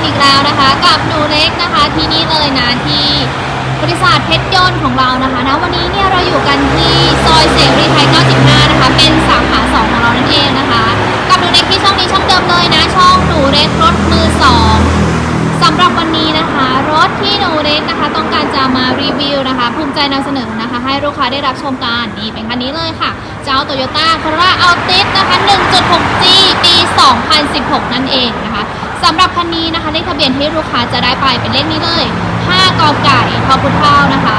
กันอีกแล้วนะคะ กับหนูเล็กนะคะที่นี่เลยนะที่บริษัทเพชรยนต์ของเรานะคะนะวันนี้เนี่ยเราอยู่กันที่ซอยเสรีไทย 95 นะคะ เป็นสาขาสองของเรานั่นเองนะคะ กับหนูเล็กที่ช่องนี้ช่องเดิมเลยนะช่องหนูเล็กรถมือสองสำหรับวันนี้นะคะ รถที่หนูเล็กนะคะ ต้องการจะมารีวิวนะคะ ภูมิใจนำเสนอนะคะ ให้ลูกค้าได้รับชมกันนี่เป็นคันนี้เลยค่ะเจ้า Toyota Corolla Altis นะคะ 1.6G ปี 2016 นั่นเองนะคะ สำหรับคันนี้นะคะเลขทะเบียนที่ลูกค้าจะได้ไปเป็นเลขนี้เลย 5กอไก่ทอพุเท่านะคะ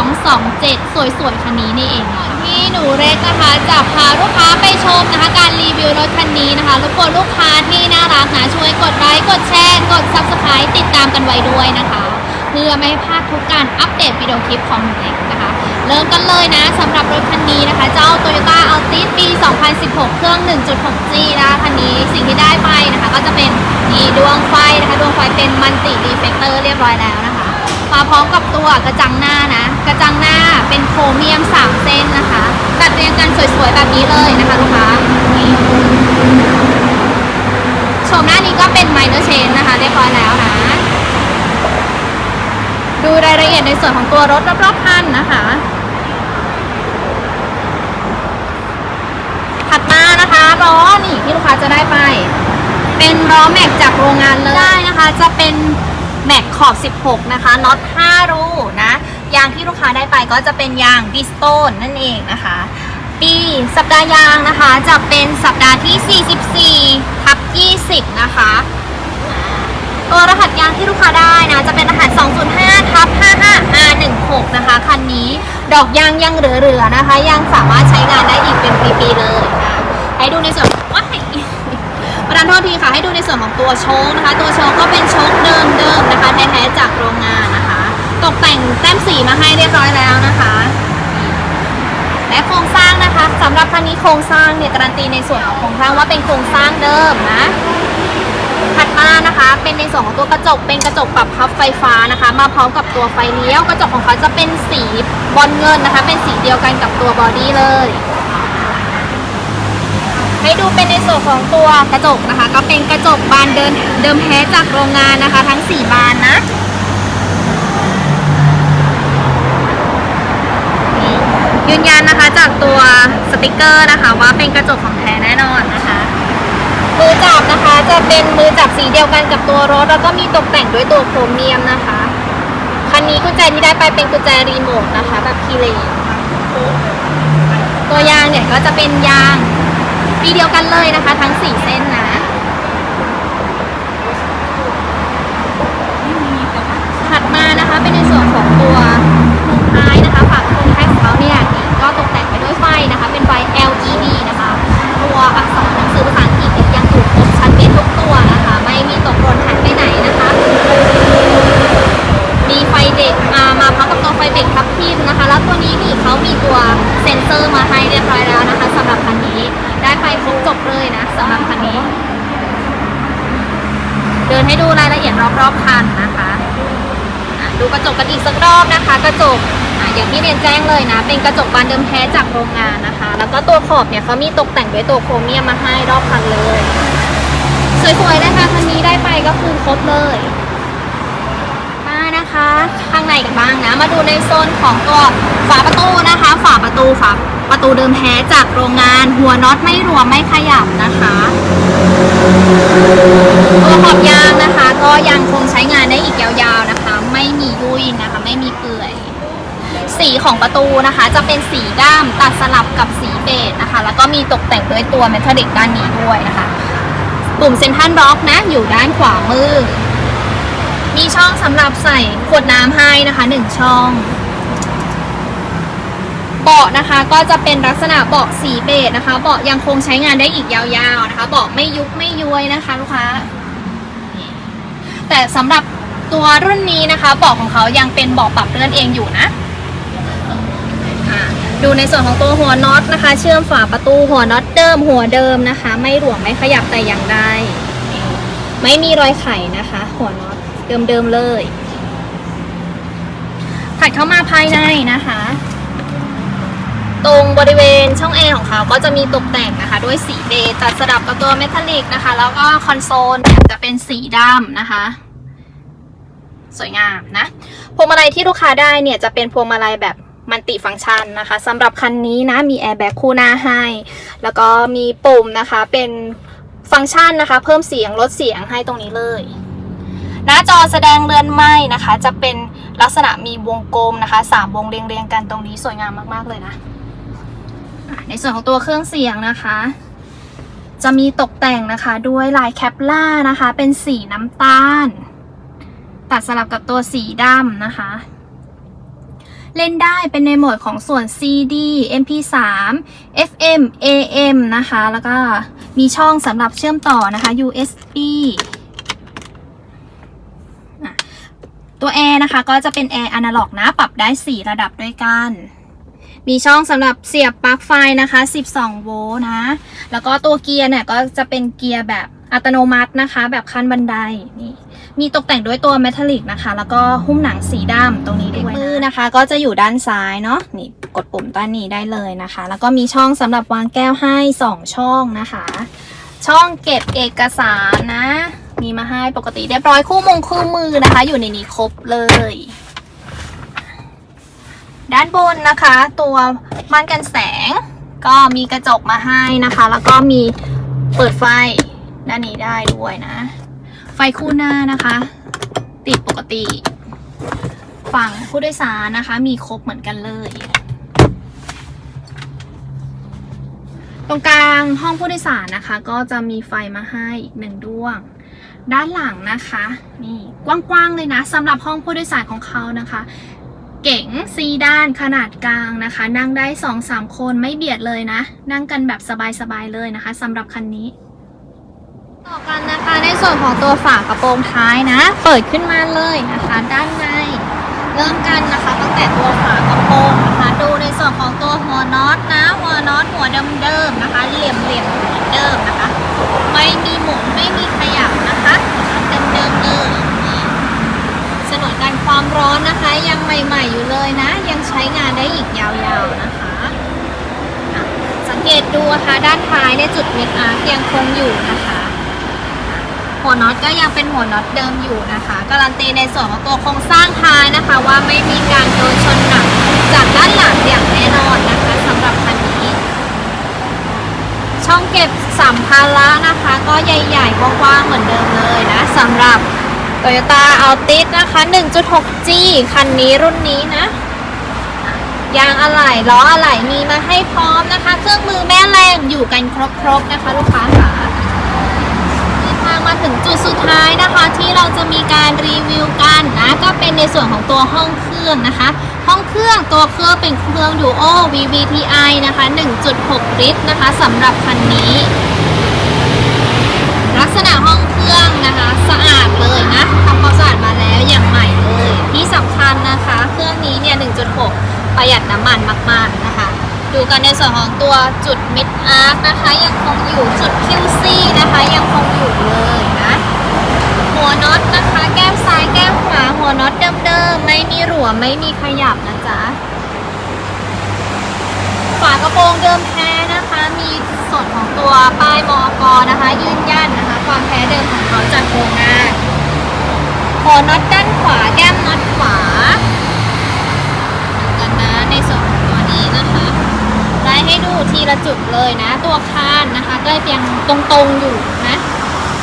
4227 สวยๆ คันนี้นี่เองค่ะที่หนูเล็กนะคะจะพาลูกค้าไปชมนะคะ การรีวิวรถคันนี้นะคะรบกวนลูกค้าที่น่ารักนะช่วยกดไลค์กดแชร์กด Subscribe ติดตามกันไว้ด้วยนะคะ เพื่อไม่ให้พลาดทุกการอัปเดตวิดีโอคลิปของหนูเล็กนะคะ เริ่มกันเลยนะสำหรับรถคันนี้นะคะเจ้า Toyota Altis ปี 2016 เครื่อง 1.6G นะคะคันนี้สิ่งที่ได้ไปนะคะก็จะเป็น ดวงไฟนะคะ ดวงไฟเป็นมัลติรีเฟกเตอร์เรียบร้อยแล้วนะคะ มาพร้อมกับตัวกระจังหน้านะ กระจังหน้าเป็นโครเมียม 3 เส้นนะคะ ตัดเรียงกันสวยๆ แบบนี้เลยนะคะลูกค้านี่โฉมหน้านี้ก็เป็นไมเนอร์เชนนะคะ เรียบร้อยแล้วนะ ดูรายละเอียดในส่วนของตัวรถรอบๆคันนะคะถัดมานะคะล้อนี่ที่ลูกค้าจะได้ไป เป็นล้อแม็กจากโรงงานเลยได้นะคะ จะเป็นแม็กขอบ 16 นะคะน็อต 5 รูนะ ยางที่ลูกค้าได้ไปก็จะเป็นยางดิสโตนนั่นเองนะคะ ปีสัปดาห์ยางนะคะ จะเป็นสัปดาห์ที่ 44ทับ20 นะคะตัวรหัสยางที่ลูกค้าได้นะ จะเป็นรหัส 205ทับ55 R16 นะคะ คันนี้ดอกยางยังเหลือๆนะคะ ยังสามารถใช้งานได้อีกเป็นปีๆเลยนะให้ดูในส่วนว้าย ประทานโทษทีค่ะ ให้ดูในส่วนของตัวโชคนะคะ ตัวโชคก็เป็นโชคเดิมๆนะคะ แท้ๆจากโรงงานนะคะ ตกแต่งแต้มสีมาให้เรียบร้อยแล้วนะคะ และโครงสร้างนะคะสำหรับคันนี้โครงสร้างเนี่ยการันตีในส่วนของโครงสร้างว่าเป็นโครงสร้างเดิมนะถัดมานะคะ เป็นในส่วนของตัวกระจกเป็นกระจกปรับพับไฟฟ้านะคะ มาพร้อมกับตัวไฟเลี้ยวกระจกของเขาจะเป็นสีบอลเงินนะคะ เป็นสีเดียวกันกับตัวบอดี้เลย ให้ดูเป็นในส่วนของตัวกระจกนะคะ ก็เป็นกระจกบานเดินเดิมแท้จากโรงงานนะคะ ทั้ง 4 บานนะยืนยันนะคะจากตัวสติกเกอร์นะคะ ว่าเป็นกระจกของแท้แน่นอนนะคะ มือจับนะคะจะเป็นมือจับสีเดียวกันกับตัวรถ แล้วก็มีตกแต่งด้วยตัวโครเมียมนะคะคันนี้กุญแจที่ได้ไปเป็นกุญแจรีโมทนะคะ แบบคีเลตัวยางเนี่ยก็จะเป็นยาง กันเลยนะคะ ทั้ง 4 เส้นนะถัดมานะคะเป็นในส่วนของตัวโครงท้ายนะคะฝากโครงท้ายของเขาเนี่ยก็ตกแต่งไปด้วยไฟนะคะ เป็นไฟ อย่างที่เรียนแจ้งเลยนะ เป็นกระจกบานเดิมแท้จากโรงงานนะคะ แล้วก็ตัวขอบเนี่ยเขามีตกแต่งด้วยตัวโครเมียมมาให้รอบคันเลย สวยๆนะคะคันนี้ได้ไปก็คือครบเลยมานะคะข้างในกันบ้างนะ มาดูในโซนของตัวฝาประตูนะคะ ฝาประตูฝาประตูเดิมแท้จากโรงงาน หัวน็อตไม่รวมไม่ขยับนะคะตัวขอบยางนะคะ ก็ยังคงใช้งานได้อีกยาวๆนะคะ ไม่มียุ่ยนะคะ ไม่มี สีของประตูนะคะ จะเป็นสีด้ามตัดสลับกับสีเบจนะคะ แล้วก็มีตกแต่งด้วยตัวเมทัลลิกด้านนี้ด้วยนะคะ ปุ่มเซนทันบล็อกนะ อยู่ด้านขวามือ มีช่องสำหรับใส่ขวดน้ำให้นะคะหนึ่งช่องเบาะนะคะก็จะเป็นลักษณะเบาะสีเบจนะคะเบาะยังคงใช้งานได้อีกยาวๆนะคะเบาะไม่ยุบไม่ย้วยนะคะลูกค้าแต่สำหรับตัวรุ่นนี้นะคะเบาะของเขายังเป็นเบาะปรับเลื่อนเองอยู่นะ อะ ดูในส่วนของตัวหัวน็อตนะคะ เชื่อมฝาประตูหัวน็อตเดิมหัวเดิมนะคะ ไม่หลวมไม่ขยับแต่อย่างใดไม่มีรอยไขนะคะ หัวน็อตเดิมๆเลยถัดเข้ามาภายในนะคะ ตรงบริเวณช่องแอร์ของเขาก็จะมีตกแต่งนะคะ ด้วยสีเบจตัดสลับกับตัวเมทัลลิกนะคะ แล้วก็คอนโซลจะเป็นสีดำนะคะ สวยงามนะพวงมาลัยที่ลูกค้าได้เนี่ยจะเป็นพวงมาลัยแบบ มัลติฟังก์ชันนะคะสำหรับคันนี้นะมีแอร์แบ็กคู่หน้าให้ แล้วก็มีปุ่มนะคะเป็นฟังก์ชันนะคะ เพิ่มเสียงลดเสียงให้ตรงนี้เลย หน้าจอแสดงเรือนไหม้นะคะ จะเป็นลักษณะมีวงกลมนะคะสามวงเรียงๆกันตรงนี้สวยงามมากๆเลยนะในส่วนของตัวเครื่องเสียงนะคะ จะมีตกแต่งนะคะด้วยลายแคปล่านะคะ เป็นสีน้ำตาล ตัดสลับกับตัวสีดำนะคะ เล่นได้เป็นในโหมดของส่วน CD MP3 FM AM นะคะ แล้วก็มีช่องสำหรับเชื่อมต่อนะคะ USB ตัวแอร์นะคะก็จะเป็นแอร์อนาล็อกนะ ปรับได้ 4 ระดับด้วยกัน มีช่องสำหรับเสียบปลั๊กไฟนะคะ 12 โวลต์นะ แล้วก็ตัวเกียร์เนี่ยก็จะเป็นเกียร์แบบ อัตโนมัตินะคะ แบบขั้นบันไดนี่มีตกแต่งด้วยตัวเมทัลลิกนะคะ แล้วก็หุ้มหนังสีดำตรงนี้ด้วยมือนะคะ ก็จะอยู่ด้านซ้ายเนาะนี่กดปุ่มด้านนี้ได้เลยนะคะ แล้วก็มีช่องสำหรับวางแก้วให้ 2 ช่องนะคะ ช่องเก็บเอกสารนะ มีมาให้ปกติเรียบร้อยคู่มงคู่มือนะคะ อยู่ในนี้ครบเลยด้านบนนะคะ ตัวม่านกันแสงก็มีกระจกมาให้นะคะ แล้วก็มีเปิดไฟ ด้านนี้ได้ด้วยนะ ไฟคู่หน้านะคะ ติดปกติ ฝั่งผู้โดยสารนะคะ มีครบเหมือนกันเลย ตรงกลางห้องผู้โดยสารนะคะ ก็จะมีไฟมาให้อีกหนึ่งดวง ด้านหลังนะคะนี่กว้างๆเลยนะสำหรับห้องผู้โดยสารของเขานะคะเก๋งซีด้านขนาดกลางนะคะ นั่งได้สองสามคนไม่เบียดเลยนะ นั่งกันแบบสบายๆเลยนะคะสำหรับคันนี้ ต่อกันนะคะในส่วนของตัวฝากระโปรงท้ายนะ เปิดขึ้นมาเลยนะคะ ด้านในเริ่มกันนะคะตั้งแต่ตัวฝากระโปรงนะคะ ดูในส่วนของตัวหัวน็อตนะ หัวน็อตหัวเดิมๆนะคะ เหลี่ยมๆเหมือนเดิมนะคะ ไม่มีหมุนไม่มีขยับนะคะเดิมๆเลยสนวนการความร้อนนะคะ ยังใหม่ๆอยู่เลยนะ ยังใช้งานได้อีกยาวๆนะคะ สังเกตดูนะคะด้านท้ายในจุดเม็ดอาร์ยังคงอยู่นะคะ หัวน็อตก็ยังเป็นหัวน็อตเดิมอยู่นะคะ การันตีในส่วนของตัวโครงสร้างท้ายนะคะ ว่าไม่มีการโดนชนหนักจากด้านหลังอย่างแน่นอนนะคะสำหรับคันนี้ ช่องเก็บสัมภาระนะคะ ก็ใหญ่ๆกว้างๆเหมือนเดิมเลยนะสำหรับ Toyota Altis นะคะ 1.6G คันนี้รุ่นนี้นะยางอะไหล่ล้ออะไหล่มีมาให้พร้อมนะคะ เครื่องมือแม่แรงอยู่กันครบๆนะคะ ลูกค้าค่ะเดินทาง มาถึงจุดสุดท้ายนะคะ ที่เราจะมีการรีวิวกันนะก็เป็นในส่วนของตัวห้องเครื่องนะคะ ห้องเครื่องตัวเครื่องเป็นเครื่อง Duo VVTi นะคะ 1.6 ลิตรนะคะสำหรับคันนี้ ลักษณะห้องเครื่องนะคะ สะอาดเลยนะทำความสะอาดมาแล้วอย่างใหม่เลยที่สำคัญนะคะ เครื่องนี้เนี่ย 1.6 ประหยัดน้ำมันมากๆนะคะดูกันในส่วนของตัวจุดมิดอาร์คนะคะ ยังคงอยู่จุด QC นะคะ ยังคงอยู่เลยนะ หัวน็อตนะคะ แก้มซ้ายแก้ม ตัวน็อตเดิมๆไม่มีหลวมไม่มีขยับนะจ๊ะฝากระโปรงเดิมแท้นะคะ มีส่วนของตัวป้ายมอกนะคะ ยืนยันนะคะ ความแท้เดิมของเขาจากโรงงานหัวน็อตด้านขวาแก้มน็อตขวาดูกันนะในส่วนของตัวนี้นะคะไล่ให้ดูทีละจุดเลยนะ ตัวคานนะคะก็ยังตรงๆอยู่นะ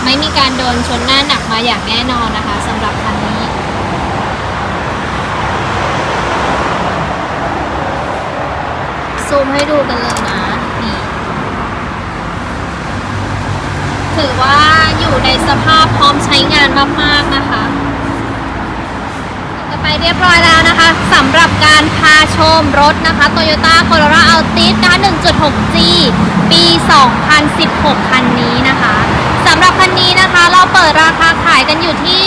ไม่มีการโดนชนหน้าหนักมาอย่างแน่นอนนะคะสำหรับคันนี้ ซูมให้ดูกันเลยนะ นี่ ถือว่าอยู่ในสภาพพร้อมใช้งานมาก ๆ นะคะ จะไปเรียบร้อยแล้วนะคะสำหรับการพาชมรถนะคะ Toyota Corolla Altis นะคะ 1.6G ปี 2016 คันนี้นะคะสำหรับคันนี้นะคะ เราเปิดราคาขายกันอยู่ที่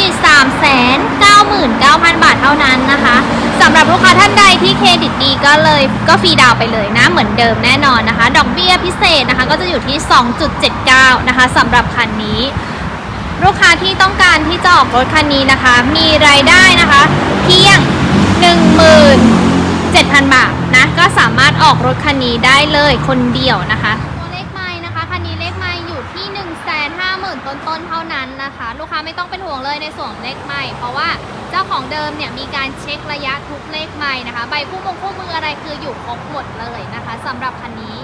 399,000 บาทเท่านั้นนะคะ สำหรับลูกค้าท่านใดที่เครดิตดีก็เลยก็ฟรีดาวไปเลยนะเหมือนเดิมแน่นอนนะคะ ดอกเบี้ยพิเศษนะคะก็จะอยู่ที่ 2.79 นะคะสำหรับคันนี้ ลูกค้าที่ต้องการที่จะออกรถคันนี้นะคะ มีรายได้นะคะเพียง 17,000 บาทนะก็สามารถออกรถคันนี้ได้เลยคนเดียวนะคะ ไม่ต้องเป็นห่วงเลยในส่วนของเลขไม้เพราะว่าเจ้าของเดิมเนี่ยมีการเช็คระยะทุกเลขไม้นะคะ ใบคู่มงคู่มืออะไรคืออยู่ครบหมดเลยนะคะสำหรับคันนี้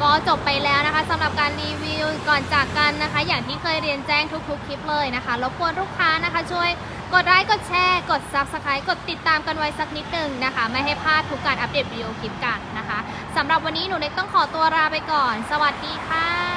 ก็จบไปแล้วนะคะสำหรับการรีวิวก่อนจากกันนะคะ อย่างที่เคยเรียนแจ้งทุกๆคลิปเลยนะคะรบกวนลูกค้านะคะช่วยกดไลค์กดแชร์กด Subscribe กดติดตามกันไว้สักนิดหนึ่งนะคะ ไม่ให้พลาดทุกการอัปเดตวิดีโอคลิปกันนะคะสำหรับวันนี้หนูเล็กต้องขอตัวลาไปก่อน สวัสดีค่ะ